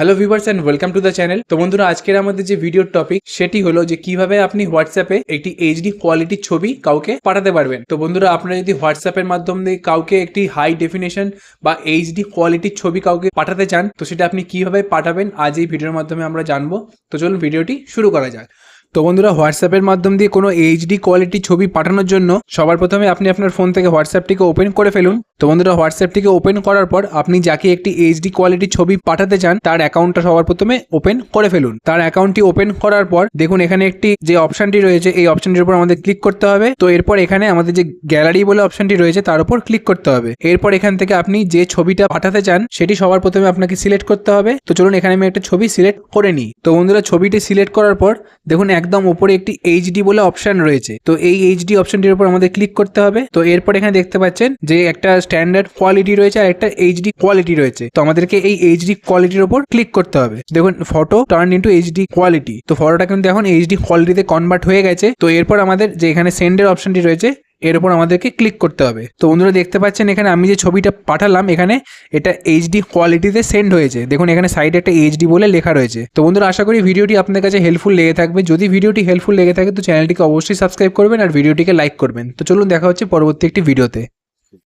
Hello viewers and welcome to the channel তো বন্ধুরা, আজকের আমাদের যে ভিডিওর টপিক সেটি হলো যে কীভাবে আপনি হোয়াটসঅ্যাপে একটি এইচডি কোয়ালিটির ছবি কাউকে পাঠাতে পারবেন। তো বন্ধুরা, আপনারা যদি হোয়াটসঅ্যাপের মাধ্যমে কাউকে একটি হাই ডেফিনেশন বা এইচডি কোয়ালিটির ছবি কাউকে পাঠাতে চান, তো সেটা আপনি কীভাবে পাঠাবেন, আজ এই ভিডিওর মাধ্যমে আমরা জানব। তো চলুন ভিডিওটি শুরু করা যাক। তো বন্ধুরা হোয়াটসঅ্যাপের মাধ্যম দিয়ে কোনো এইচডি কোয়ালিটির ছবি পাঠানোর জন্য সবার প্রথমে আপনি আপনার ফোন থেকে হোয়াটসঅ্যাপটিকে ওপেন করে ফেলুন। তো বন্ধুরা হোয়াটসঅ্যাপটিকে ওপেন করার পর আপনি যাকে একটি এইচডি কোয়ালিটির ছবি পাঠাতে চান, তার অ্যাকাউন্টটা সবার প্রথমে ওপেন করে ফেলুন। তার অ্যাকাউন্টটি ওপেন করার পর দেখুন, এখানে একটি যে অপশনটি রয়েছে, এই অপশনটির উপর আমাদের ক্লিক করতে হবে। তো এরপর এখানে আমাদের যে গ্যালারি বলে অপশনটি রয়েছে, তার উপর ক্লিক করতে হবে। এরপর এখান থেকে আপনি যে ছবিটা পাঠাতে চান, সেটি সবার প্রথমে আপনাকে সিলেক্ট করতে হবে। তো চলুন, এখানে আমি একটা ছবি সিলেক্ট করে নিই। তো বন্ধুরা, ছবিটি সিলেক্ট করার পর দেখুন একদম উপরে একটি এইচডি বলে অপশন রয়েছে। তো এই এইচডি অপশনটির উপর আমাদের ক্লিক করতে হবে। তো এরপর এখানে দেখতে পাচ্ছেন যে একটা স্ট্যান্ডার্ড কোয়ালিটি রয়েছে আর একটা এইচডি কোয়ালিটি রয়েছে। তো আমাদেরকে এই এইচডি কোয়ালিটির উপর ক্লিক করতে হবে। দেখুন photo turn into HD quality তো ফটোটা কিন্তু এখন এইচডি কোয়ালিটিতে কনভার্ট হয়ে গেছে। তো এরপর আমাদের যে এখানে সেন্ডের অপশনটি রয়েছে এর উপর আমাদেরকে ক্লিক করতে হবে। তো বন্ধুরা দেখতে পাচ্ছেন এখানে আমি যে ছবিটা পাঠালাম, এখানে এটা এইচডি কোয়ালিটিতে সেন্ড হয়েছে। দেখুন, এখানে সাইডে একটা এইচডি বলে লেখা রয়েছে। তো বন্ধুরা, আশা করি ভিডিওটি আপনার কাছে হেল্পফুল লেগে থাকবে। যদি ভিডিওটি হেল্পফুল লেগে থাকে, তো চ্যানেলটিকে অবশ্যই সাবস্ক্রাইব করবেন আর ভিডিওটিকে লাইক করবেন। তো চলুন, দেখা হচ্ছে পরবর্তী একটি ভিডিওতে